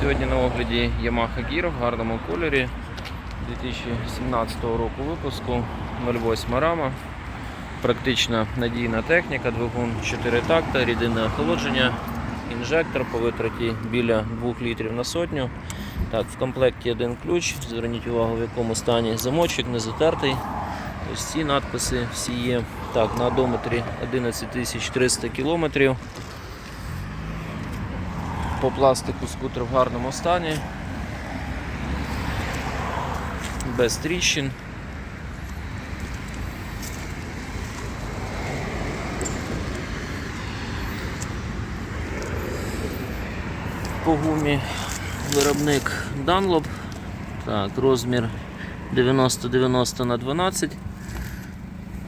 Сьогодні на огляді Yamaha Gear в гарному кольорі 2017 року випуску 08 рама. Практично надійна техніка, двигун 4 такта, рідинне охолодження, інжектор по витраті біля 2 літрів на сотню. Так, в комплекті один ключ. Зверніть увагу, в якому стані замочок, не затертий. Ось ці надписи всі є. Так, на одометрі 11300 кілометрів. По пластику скутер в гарному стані. Без тріщин. По гумі виробник Dunlop. Так, розмір 90-90 на 12.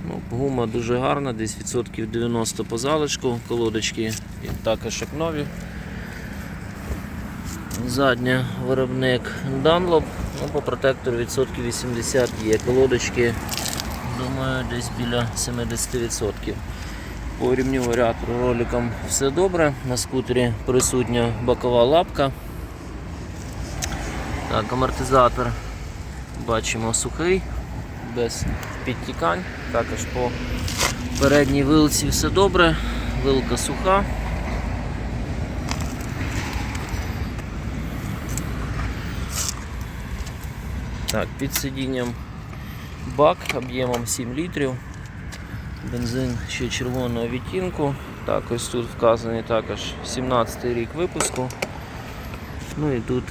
Ну, гума дуже гарна, десь відсотків 90 по залишку, колодочки і також як нові. Задня виробник Dunlop, ну, по протектору відсотків 80 є. Колодочки, думаю, десь біля 70%. По рівню варіатору роликам все добре. На скутері присутня бокова лапка. Так, амортизатор бачимо сухий, без підтікань. Також по передній вилці все добре, вилка суха. Так, під сидінням бак об'ємом 7 літрів. Бензин ще червоного відтінку. Так, ось тут вказаний також 17 рік випуску. Ну і тут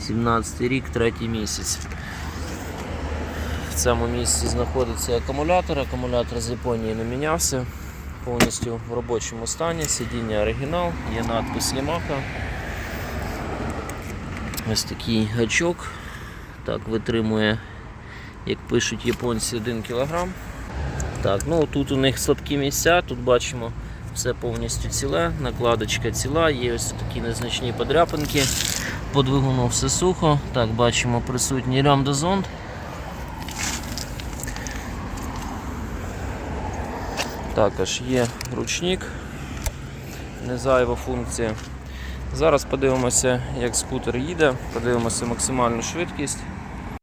17 рік, третій місяць. В цьому місці знаходиться акумулятор. Акумулятор з Японії не мінявся. Повністю в робочому стані. Сидіння оригінал, є надпис Yamaha. Ось такий гачок. Так, витримує, як пишуть японці, 1 кг. Так, ну тут у них слабкі місця, тут бачимо все повністю ціле, накладочка ціла, є ось такі незначні подряпинки. По двигуну все сухо. Так, бачимо присутній лямбда-зонд. Також є ручник, не зайва функція. Зараз подивимося, як скутер їде, подивимося максимальну швидкість.